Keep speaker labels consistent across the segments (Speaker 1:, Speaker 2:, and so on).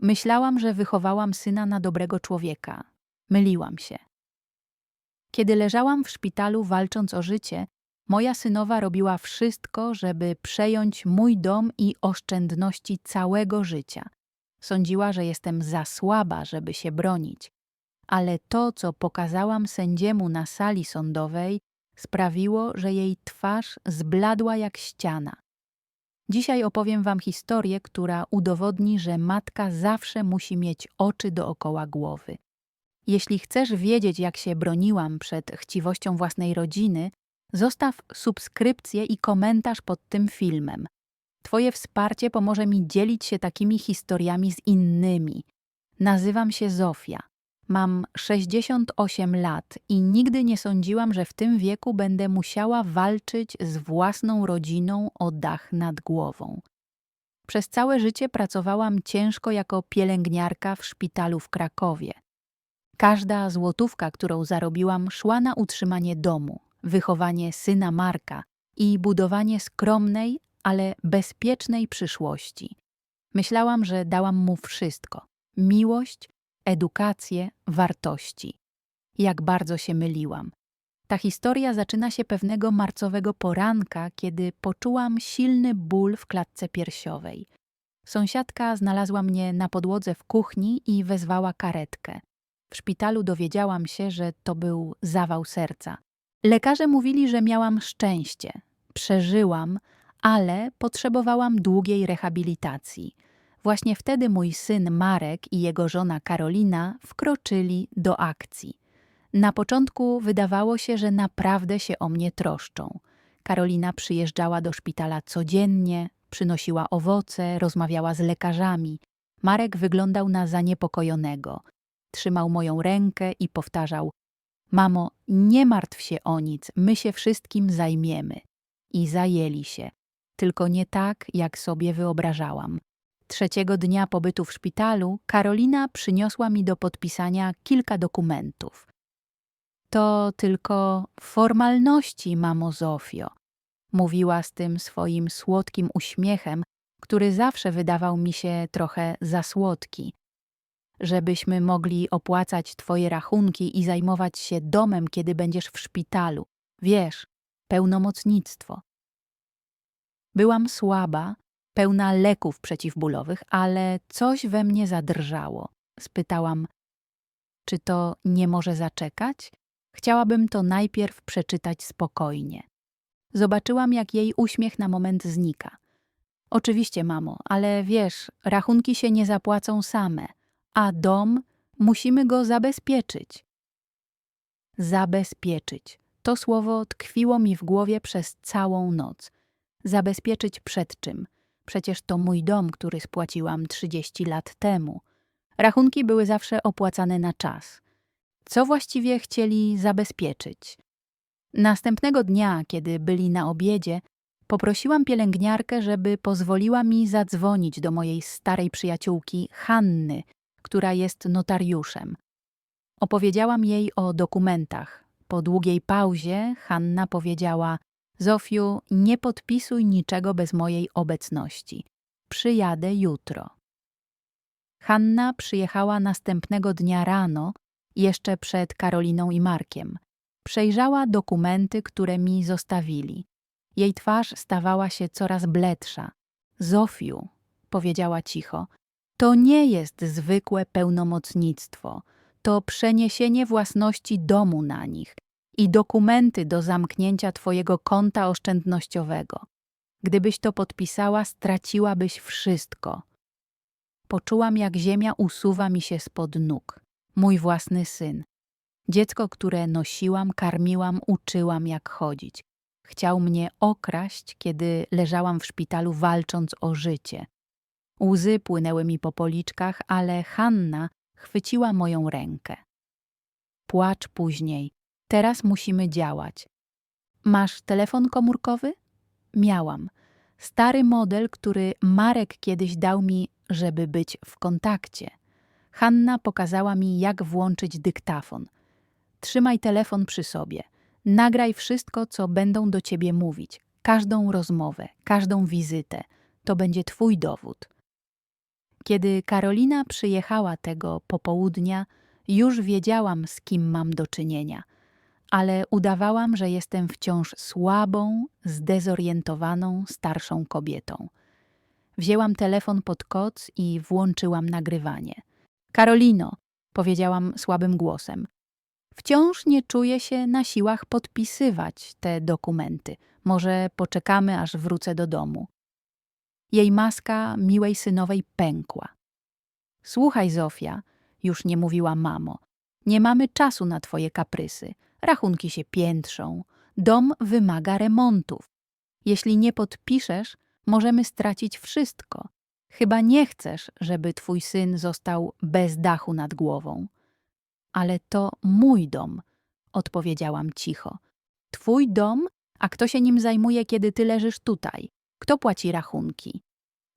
Speaker 1: Myślałam, że wychowałam syna na dobrego człowieka. Myliłam się. Kiedy leżałam w szpitalu walcząc o życie, moja synowa robiła wszystko, żeby przejąć mój dom i oszczędności całego życia. Sądziła, że jestem za słaba, żeby się bronić. Ale to, co pokazałam sędziemu na sali sądowej, sprawiło, że jej twarz zbladła jak ściana. Dzisiaj opowiem wam historię, która udowodni, że matka zawsze musi mieć oczy dookoła głowy. Jeśli chcesz wiedzieć, jak się broniłam przed chciwością własnej rodziny, zostaw subskrypcję i komentarz pod tym filmem. Twoje wsparcie pomoże mi dzielić się takimi historiami z innymi. Nazywam się Zofia. Mam 68 lat i nigdy nie sądziłam, że w tym wieku będę musiała walczyć z własną rodziną o dach nad głową. Przez całe życie pracowałam ciężko jako pielęgniarka w szpitalu w Krakowie. Każda złotówka, którą zarobiłam, szła na utrzymanie domu, wychowanie syna Marka i budowanie skromnej, ale bezpiecznej przyszłości. Myślałam, że dałam mu wszystko: miłość, edukację, wartości. Jak bardzo się myliłam. Ta historia zaczyna się pewnego marcowego poranka, kiedy poczułam silny ból w klatce piersiowej. Sąsiadka znalazła mnie na podłodze w kuchni i wezwała karetkę. W szpitalu dowiedziałam się, że to był zawał serca. Lekarze mówili, że miałam szczęście. Przeżyłam, ale potrzebowałam długiej rehabilitacji. Właśnie wtedy mój syn Marek i jego żona Karolina wkroczyli do akcji. Na początku wydawało się, że naprawdę się o mnie troszczą. Karolina przyjeżdżała do szpitala codziennie, przynosiła owoce, rozmawiała z lekarzami. Marek wyglądał na zaniepokojonego. Trzymał moją rękę i powtarzał: Mamo, nie martw się o nic, my się wszystkim zajmiemy. I zajęli się, tylko nie tak, jak sobie wyobrażałam. Trzeciego dnia pobytu w szpitalu Karolina przyniosła mi do podpisania kilka dokumentów. To tylko formalności, mamo Zofio, mówiła z tym swoim słodkim uśmiechem, który zawsze wydawał mi się trochę za słodki. Żebyśmy mogli opłacać twoje rachunki i zajmować się domem, kiedy będziesz w szpitalu. Wiesz, pełnomocnictwo. Byłam słaba, pełna leków przeciwbólowych, ale coś we mnie zadrżało. Spytałam, czy to nie może zaczekać? Chciałabym to najpierw przeczytać spokojnie. Zobaczyłam, jak jej uśmiech na moment znika. Oczywiście, mamo, ale wiesz, rachunki się nie zapłacą same, a dom musimy go zabezpieczyć. Zabezpieczyć. To słowo tkwiło mi w głowie przez całą noc. Zabezpieczyć przed czym? Przecież to mój dom, który spłaciłam 30 lat temu. Rachunki były zawsze opłacane na czas. Co właściwie chcieli zabezpieczyć? Następnego dnia, kiedy byli na obiedzie, poprosiłam pielęgniarkę, żeby pozwoliła mi zadzwonić do mojej starej przyjaciółki Hanny, która jest notariuszem. Opowiedziałam jej o dokumentach. Po długiej pauzie Hanna powiedziała: Zofiu, nie podpisuj niczego bez mojej obecności. Przyjadę jutro. Hanna przyjechała następnego dnia rano, jeszcze przed Karoliną i Markiem. Przejrzała dokumenty, które mi zostawili. Jej twarz stawała się coraz bledsza. Zofiu, powiedziała cicho, to nie jest zwykłe pełnomocnictwo. To przeniesienie własności domu na nich i dokumenty do zamknięcia Twojego konta oszczędnościowego. Gdybyś to podpisała, straciłabyś wszystko. Poczułam, jak ziemia usuwa mi się spod nóg. Mój własny syn. Dziecko, które nosiłam, karmiłam, uczyłam, jak chodzić. Chciał mnie okraść, kiedy leżałam w szpitalu walcząc o życie. Łzy płynęły mi po policzkach, ale Hanna chwyciła moją rękę. Płacz później, Teraz musimy działać. Masz telefon komórkowy? Miałam. Stary model, który Marek kiedyś dał mi, żeby być w kontakcie. Hanna pokazała mi, jak włączyć dyktafon. Trzymaj telefon przy sobie. Nagraj wszystko, co będą do ciebie mówić. Każdą rozmowę, każdą wizytę. To będzie twój dowód. Kiedy Karolina przyjechała tego popołudnia, już wiedziałam, z kim mam do czynienia, ale udawałam, że jestem wciąż słabą, zdezorientowaną, starszą kobietą. Wzięłam telefon pod koc i włączyłam nagrywanie. Karolino, powiedziałam słabym głosem, wciąż nie czuję się na siłach podpisywać te dokumenty. Może poczekamy, aż wrócę do domu. Jej maska miłej synowej pękła. Słuchaj, Zofia, już nie mówiła mamo, nie mamy czasu na twoje kaprysy. Rachunki się piętrzą, dom wymaga remontów. Jeśli nie podpiszesz, możemy stracić wszystko. Chyba nie chcesz, żeby twój syn został bez dachu nad głową. Ale to mój dom, odpowiedziałam cicho. Twój dom, a kto się nim zajmuje, kiedy ty leżysz tutaj? Kto płaci rachunki?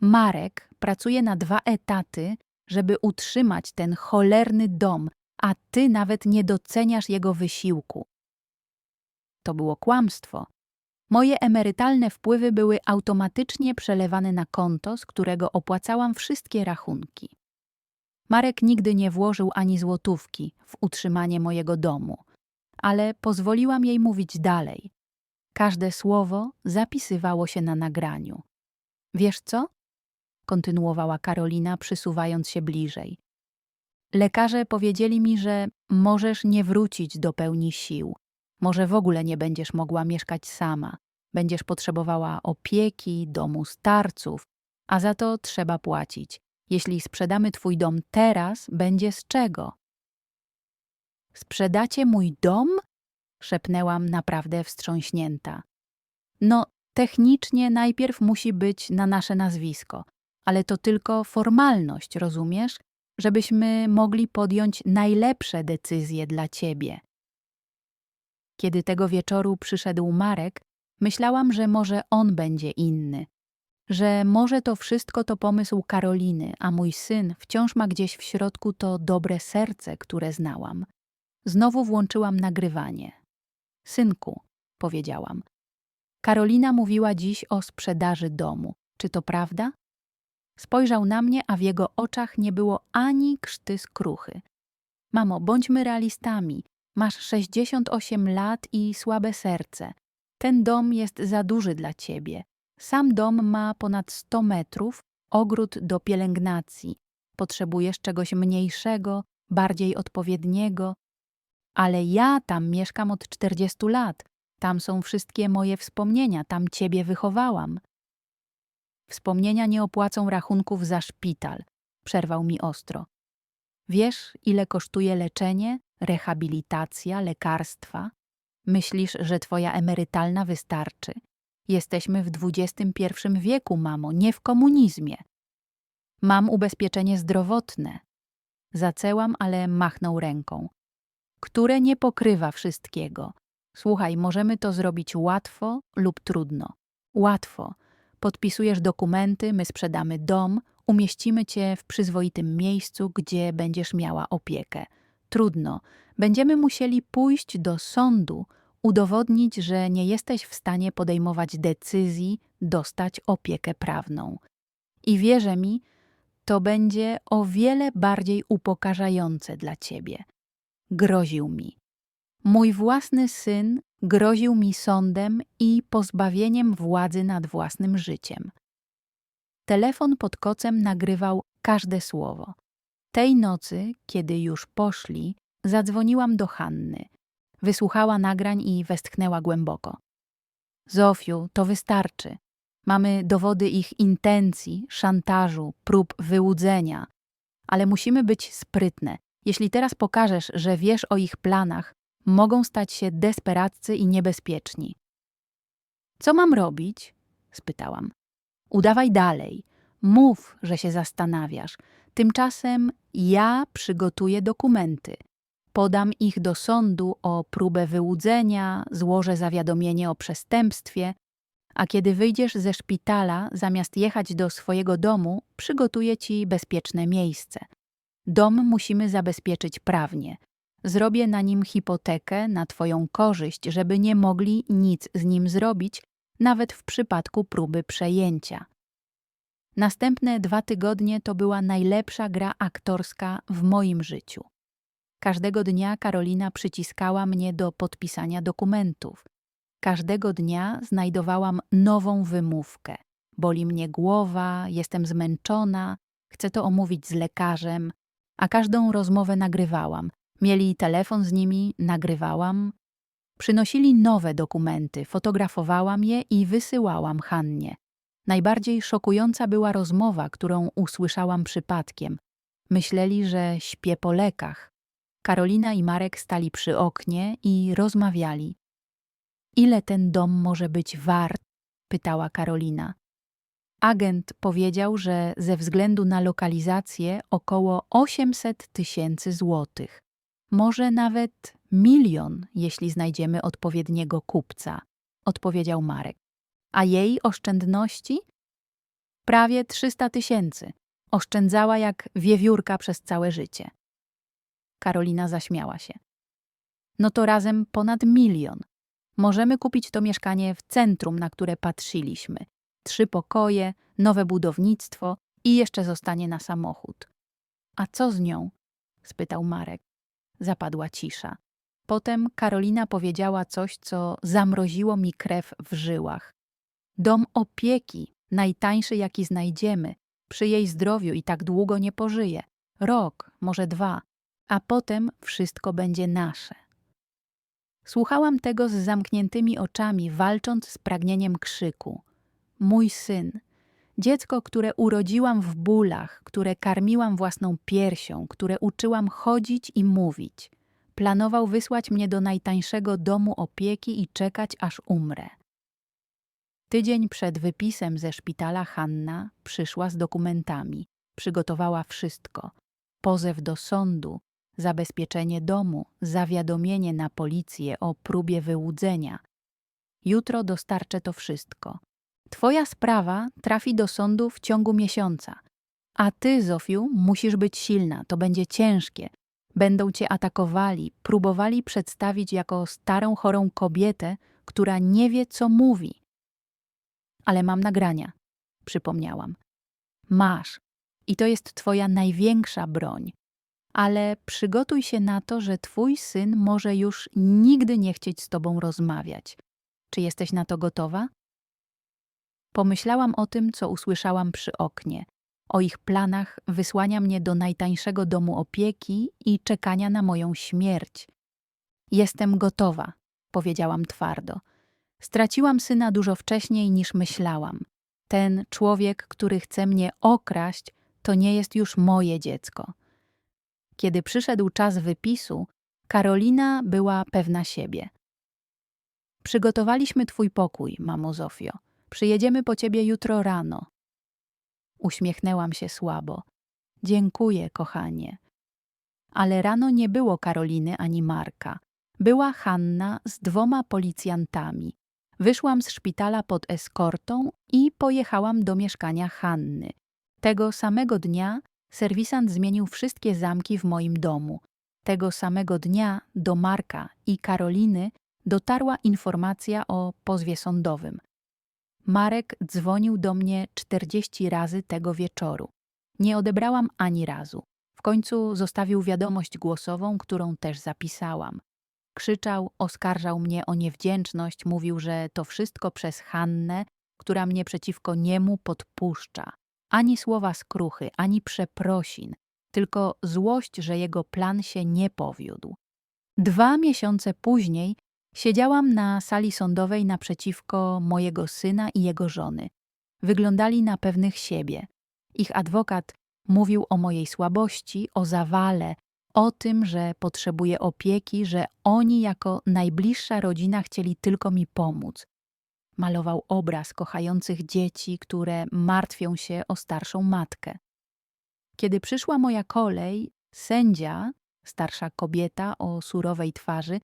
Speaker 1: Marek pracuje na dwa etaty, żeby utrzymać ten cholerny dom, a ty nawet nie doceniasz jego wysiłku. To było kłamstwo. Moje emerytalne wpływy były automatycznie przelewane na konto, z którego opłacałam wszystkie rachunki. Marek nigdy nie włożył ani złotówki w utrzymanie mojego domu, ale pozwoliłam jej mówić dalej. Każde słowo zapisywało się na nagraniu. Wiesz co? kontynuowała Karolina, przysuwając się bliżej. Lekarze powiedzieli mi, że możesz nie wrócić do pełni sił. Może w ogóle nie będziesz mogła mieszkać sama. Będziesz potrzebowała opieki, domu starców, a za to trzeba płacić. Jeśli sprzedamy twój dom teraz, będzie z czego. Sprzedacie mój dom? szepnęłam naprawdę wstrząśnięta. No, technicznie najpierw musi być na nasze nazwisko, ale to tylko formalność, rozumiesz? Żebyśmy mogli podjąć najlepsze decyzje dla ciebie. Kiedy tego wieczoru przyszedł Marek, myślałam, że może on będzie inny, że może to wszystko to pomysł Karoliny, a mój syn wciąż ma gdzieś w środku to dobre serce, które znałam. Znowu włączyłam nagrywanie. Synku, powiedziałam. Karolina mówiła dziś o sprzedaży domu. Czy to prawda? Spojrzał na mnie, a w jego oczach nie było ani krzty skruchy. Mamo, bądźmy realistami. Masz 68 lat i słabe serce. Ten dom jest za duży dla ciebie. Sam dom ma ponad 100 metrów, ogród do pielęgnacji. Potrzebujesz czegoś mniejszego, bardziej odpowiedniego. Ale ja tam mieszkam od 40 lat. Tam są wszystkie moje wspomnienia, tam ciebie wychowałam. Wspomnienia nie opłacą rachunków za szpital, przerwał mi ostro. Wiesz, ile kosztuje leczenie, rehabilitacja, lekarstwa? Myślisz, że twoja emerytalna wystarczy? Jesteśmy w XXI wieku, mamo, nie w komunizmie. Mam ubezpieczenie zdrowotne. Zacełam, ale machnął ręką. Które nie pokrywa wszystkiego. Słuchaj, możemy to zrobić łatwo lub trudno. Łatwo. Podpisujesz dokumenty, my sprzedamy dom, umieścimy cię w przyzwoitym miejscu, gdzie będziesz miała opiekę. Trudno. Będziemy musieli pójść do sądu, udowodnić, że nie jesteś w stanie podejmować decyzji, dostać opiekę prawną. I wierzę mi, to będzie o wiele bardziej upokarzające dla ciebie. Groził mi. Mój własny syn groził mi sądem i pozbawieniem władzy nad własnym życiem. Telefon pod kocem nagrywał każde słowo. Tej nocy, kiedy już poszli, zadzwoniłam do Hanny. Wysłuchała nagrań i westchnęła głęboko. Zofiu, to wystarczy. Mamy dowody ich intencji, szantażu, prób wyłudzenia. Ale musimy być sprytne. Jeśli teraz pokażesz, że wiesz o ich planach, mogą stać się desperaccy i niebezpieczni. Co mam robić? spytałam. Udawaj dalej. Mów, że się zastanawiasz. Tymczasem ja przygotuję dokumenty. Podam ich do sądu o próbę wyłudzenia, złożę zawiadomienie o przestępstwie, a kiedy wyjdziesz ze szpitala, zamiast jechać do swojego domu, przygotuję ci bezpieczne miejsce. Dom musimy zabezpieczyć prawnie. Zrobię na nim hipotekę na Twoją korzyść, żeby nie mogli nic z nim zrobić, nawet w przypadku próby przejęcia. Następne dwa tygodnie to była najlepsza gra aktorska w moim życiu. Każdego dnia Karolina przyciskała mnie do podpisania dokumentów. Każdego dnia znajdowałam nową wymówkę. Boli mnie głowa, jestem zmęczona, chcę to omówić z lekarzem, a każdą rozmowę nagrywałam. Mieli telefon z nimi, nagrywałam. Przynosili nowe dokumenty, fotografowałam je i wysyłałam Hannie. Najbardziej szokująca była rozmowa, którą usłyszałam przypadkiem. Myśleli, że śpię po lekach. Karolina i Marek stali przy oknie i rozmawiali. Ile ten dom może być wart? pytała Karolina. Agent powiedział, że ze względu na lokalizację około 800 tysięcy złotych. Może nawet milion, jeśli znajdziemy odpowiedniego kupca, odpowiedział Marek. A jej oszczędności? Prawie 300 tysięcy. Oszczędzała jak wiewiórka przez całe życie. Karolina zaśmiała się. No to razem ponad milion. Możemy kupić to mieszkanie w centrum, na które patrzyliśmy. Trzy pokoje, nowe budownictwo i jeszcze zostanie na samochód. A co z nią? spytał Marek. Zapadła cisza. Potem Karolina powiedziała coś, co zamroziło mi krew w żyłach. Dom opieki, najtańszy jaki znajdziemy. Przy jej zdrowiu i tak długo nie pożyje. Rok, może dwa, a potem wszystko będzie nasze. Słuchałam tego z zamkniętymi oczami, walcząc z pragnieniem krzyku. Mój syn, dziecko, które urodziłam w bólach, które karmiłam własną piersią, które uczyłam chodzić i mówić, planował wysłać mnie do najtańszego domu opieki i czekać, aż umrę. Tydzień przed wypisem ze szpitala Hanna przyszła z dokumentami. Przygotowała wszystko. Pozew do sądu, zabezpieczenie domu, zawiadomienie na policję o próbie wyłudzenia. Jutro dostarczę to wszystko. Twoja sprawa trafi do sądu w ciągu miesiąca. A ty, Zofiu, musisz być silna, to będzie ciężkie. Będą cię atakowali, próbowali przedstawić jako starą, chorą kobietę, która nie wie, co mówi. Ale mam nagrania, przypomniałam. Masz. I to jest twoja największa broń ale przygotuj się na to, że twój syn może już nigdy nie chcieć z tobą rozmawiać. Czy jesteś na to gotowa? Pomyślałam o tym, co usłyszałam przy oknie, o ich planach wysłania mnie do najtańszego domu opieki i czekania na moją śmierć. Jestem gotowa, powiedziałam twardo. Straciłam syna dużo wcześniej niż myślałam. Ten człowiek, który chce mnie okraść, to nie jest już moje dziecko. Kiedy przyszedł czas wypisu, Karolina była pewna siebie. Przygotowaliśmy twój pokój, mamo Zofio. Przyjedziemy po ciebie jutro rano. Uśmiechnęłam się słabo. Dziękuję, kochanie. Ale rano nie było Karoliny ani Marka. Była Hanna z dwoma policjantami. Wyszłam z szpitala pod eskortą i pojechałam do mieszkania Hanny. Tego samego dnia Serwisant zmienił wszystkie zamki w moim domu. Tego samego dnia do Marka i Karoliny dotarła informacja o pozwie sądowym. Marek dzwonił do mnie czterdzieści razy tego wieczoru. Nie odebrałam ani razu. W końcu zostawił wiadomość głosową, którą też zapisałam. Krzyczał, oskarżał mnie o niewdzięczność, mówił, że to wszystko przez Hannę, która mnie przeciwko niemu podpuszcza. Ani słowa skruchy, ani przeprosin, tylko złość, że jego plan się nie powiódł. Dwa miesiące później siedziałam na sali sądowej naprzeciwko mojego syna i jego żony. Wyglądali na pewnych siebie. Ich adwokat mówił o mojej słabości, o zawale, o tym, że potrzebuję opieki, że oni jako najbliższa rodzina chcieli tylko mi pomóc, malował obraz kochających dzieci, które martwią się o starszą matkę. Kiedy przyszła moja kolej, sędzia, starsza kobieta o surowej twarzy,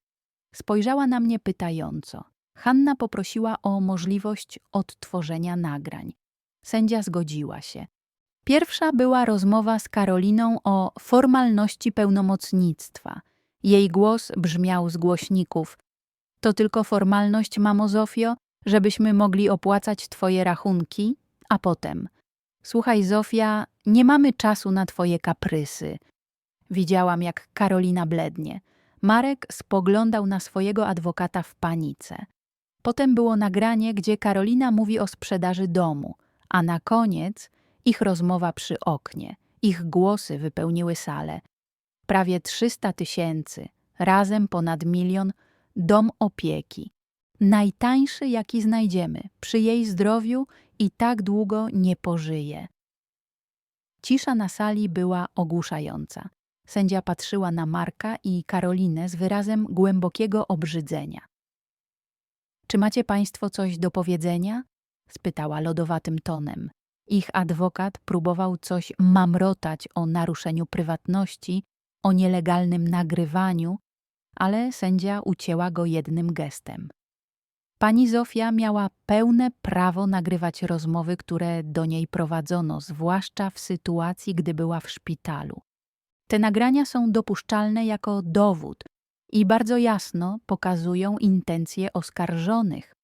Speaker 1: spojrzała na mnie pytająco. Hanna poprosiła o możliwość odtworzenia nagrań. Sędzia zgodziła się. Pierwsza była rozmowa z Karoliną o formalności pełnomocnictwa. Jej głos brzmiał z głośników. To tylko formalność, mamo Zofio? żebyśmy mogli opłacać Twoje rachunki, a potem Słuchaj, Zofia, nie mamy czasu na twoje kaprysy. Widziałam, jak Karolina blednie. Marek spoglądał na swojego adwokata w panice. Potem było nagranie, gdzie Karolina mówi o sprzedaży domu, a na koniec ich rozmowa przy oknie. Ich głosy wypełniły salę. Prawie 300 tysięcy, razem ponad milion, dom opieki. Najtańszy, jaki znajdziemy, przy jej zdrowiu i tak długo nie pożyje. Cisza na sali była ogłuszająca. Sędzia patrzyła na Marka i Karolinę z wyrazem głębokiego obrzydzenia. Czy macie państwo coś do powiedzenia? spytała lodowatym tonem. Ich adwokat próbował coś mamrotać o naruszeniu prywatności, o nielegalnym nagrywaniu, ale sędzia ucięła go jednym gestem. Pani Zofia miała pełne prawo nagrywać rozmowy, które do niej prowadzono, zwłaszcza w sytuacji, gdy była w szpitalu. Te nagrania są dopuszczalne jako dowód i bardzo jasno pokazują intencje oskarżonych.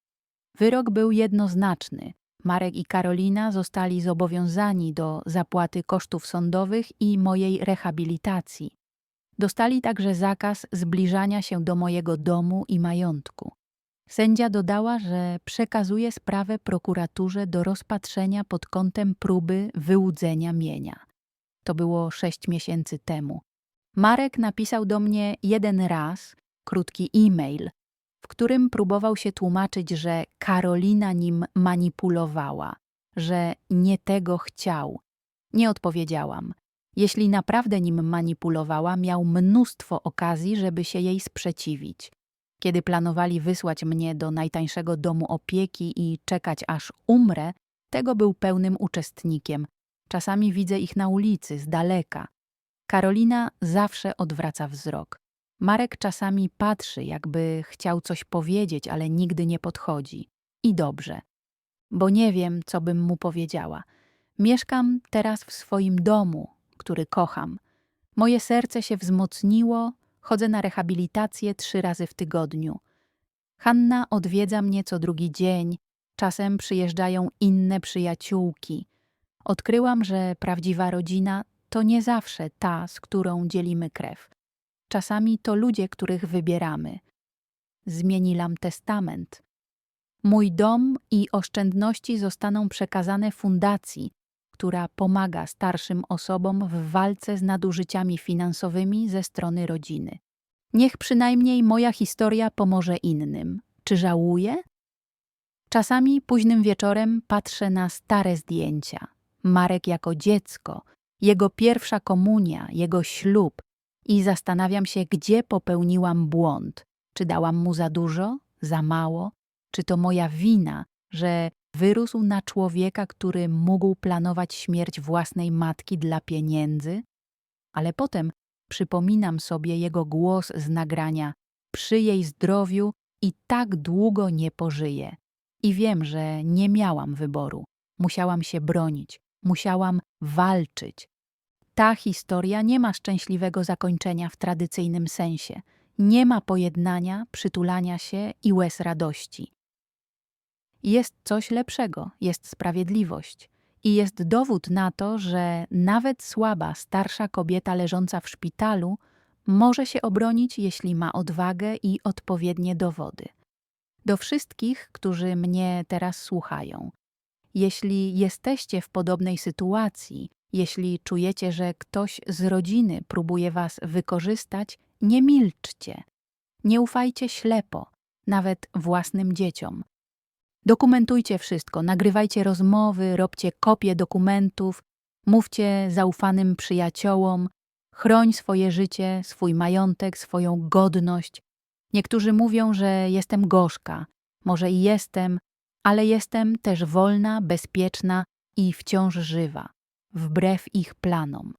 Speaker 1: Wyrok był jednoznaczny. Marek i Karolina zostali zobowiązani do zapłaty kosztów sądowych i mojej rehabilitacji. Dostali także zakaz zbliżania się do mojego domu i majątku. Sędzia dodała, że przekazuje sprawę prokuraturze do rozpatrzenia pod kątem próby wyłudzenia mienia. To było sześć miesięcy temu. Marek napisał do mnie jeden raz krótki e-mail, w którym próbował się tłumaczyć, że Karolina nim manipulowała, że nie tego chciał. Nie odpowiedziałam. Jeśli naprawdę nim manipulowała, miał mnóstwo okazji, żeby się jej sprzeciwić. Kiedy planowali wysłać mnie do najtańszego domu opieki i czekać aż umrę, tego był pełnym uczestnikiem. Czasami widzę ich na ulicy, z daleka. Karolina zawsze odwraca wzrok. Marek czasami patrzy, jakby chciał coś powiedzieć, ale nigdy nie podchodzi. I dobrze, bo nie wiem, co bym mu powiedziała. Mieszkam teraz w swoim domu, który kocham. Moje serce się wzmocniło, chodzę na rehabilitację trzy razy w tygodniu. Hanna odwiedza mnie co drugi dzień, czasem przyjeżdżają inne przyjaciółki. Odkryłam, że prawdziwa rodzina to nie zawsze ta, z którą dzielimy krew. Czasami to ludzie, których wybieramy. Zmieniłam testament. Mój dom i oszczędności zostaną przekazane fundacji, która pomaga starszym osobom w walce z nadużyciami finansowymi ze strony rodziny. Niech przynajmniej moja historia pomoże innym. Czy żałuję? Czasami późnym wieczorem patrzę na stare zdjęcia. Marek jako dziecko, jego pierwsza komunia, jego ślub i zastanawiam się, gdzie popełniłam błąd. Czy dałam mu za dużo, za mało? Czy to moja wina, że wyrósł na człowieka, który mógł planować śmierć własnej matki dla pieniędzy? Ale potem przypominam sobie jego głos z nagrania przy jej zdrowiu i tak długo nie pożyje. I wiem, że nie miałam wyboru. Musiałam się bronić, musiałam walczyć. Ta historia nie ma szczęśliwego zakończenia w tradycyjnym sensie. Nie ma pojednania, przytulania się i łez radości. Jest coś lepszego, jest sprawiedliwość. I jest dowód na to, że nawet słaba, starsza kobieta leżąca w szpitalu może się obronić, jeśli ma odwagę i odpowiednie dowody. Do wszystkich, którzy mnie teraz słuchają, jeśli jesteście w podobnej sytuacji, jeśli czujecie, że ktoś z rodziny próbuje was wykorzystać, nie milczcie. Nie ufajcie ślepo, nawet własnym dzieciom. Dokumentujcie wszystko, nagrywajcie rozmowy, robcie kopie dokumentów, mówcie zaufanym przyjaciołom, chroń swoje życie, swój majątek, swoją godność. Niektórzy mówią, że jestem gorzka, może i jestem, ale jestem też wolna, bezpieczna i wciąż żywa, wbrew ich planom.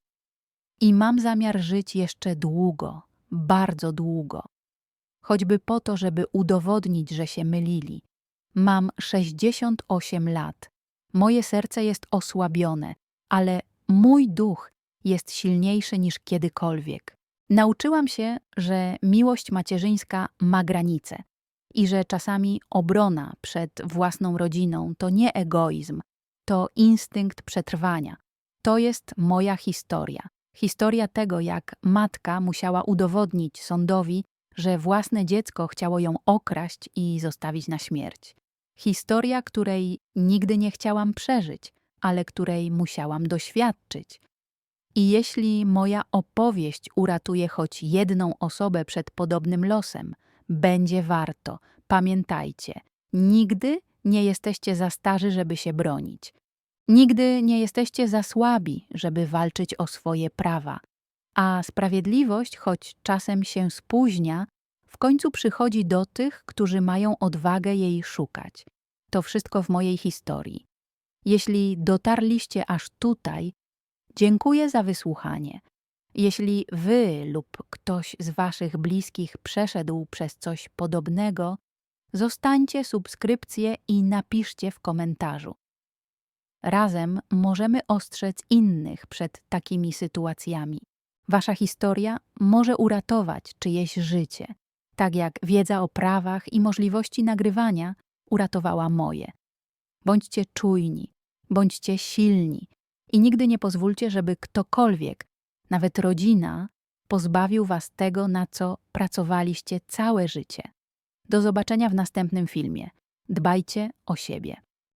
Speaker 1: I mam zamiar żyć jeszcze długo, bardzo długo, choćby po to, żeby udowodnić, że się mylili, Mam 68 lat. Moje serce jest osłabione, ale mój duch jest silniejszy niż kiedykolwiek. Nauczyłam się, że miłość macierzyńska ma granice i że czasami obrona przed własną rodziną to nie egoizm, to instynkt przetrwania. To jest moja historia. Historia tego, jak matka musiała udowodnić sądowi, że własne dziecko chciało ją okraść i zostawić na śmierć. Historia, której nigdy nie chciałam przeżyć, ale której musiałam doświadczyć. I jeśli moja opowieść uratuje choć jedną osobę przed podobnym losem, będzie warto. Pamiętajcie, nigdy nie jesteście za starzy, żeby się bronić. Nigdy nie jesteście za słabi, żeby walczyć o swoje prawa. A sprawiedliwość, choć czasem się spóźnia, w końcu przychodzi do tych, którzy mają odwagę jej szukać. To wszystko w mojej historii. Jeśli dotarliście aż tutaj, dziękuję za wysłuchanie. Jeśli wy lub ktoś z waszych bliskich przeszedł przez coś podobnego, zostańcie subskrypcję i napiszcie w komentarzu. Razem możemy ostrzec innych przed takimi sytuacjami. Wasza historia może uratować czyjeś życie, tak jak wiedza o prawach i możliwości nagrywania uratowała moje. Bądźcie czujni, bądźcie silni i nigdy nie pozwólcie, żeby ktokolwiek, nawet rodzina, pozbawił was tego, na co pracowaliście całe życie. Do zobaczenia w następnym filmie. Dbajcie o siebie.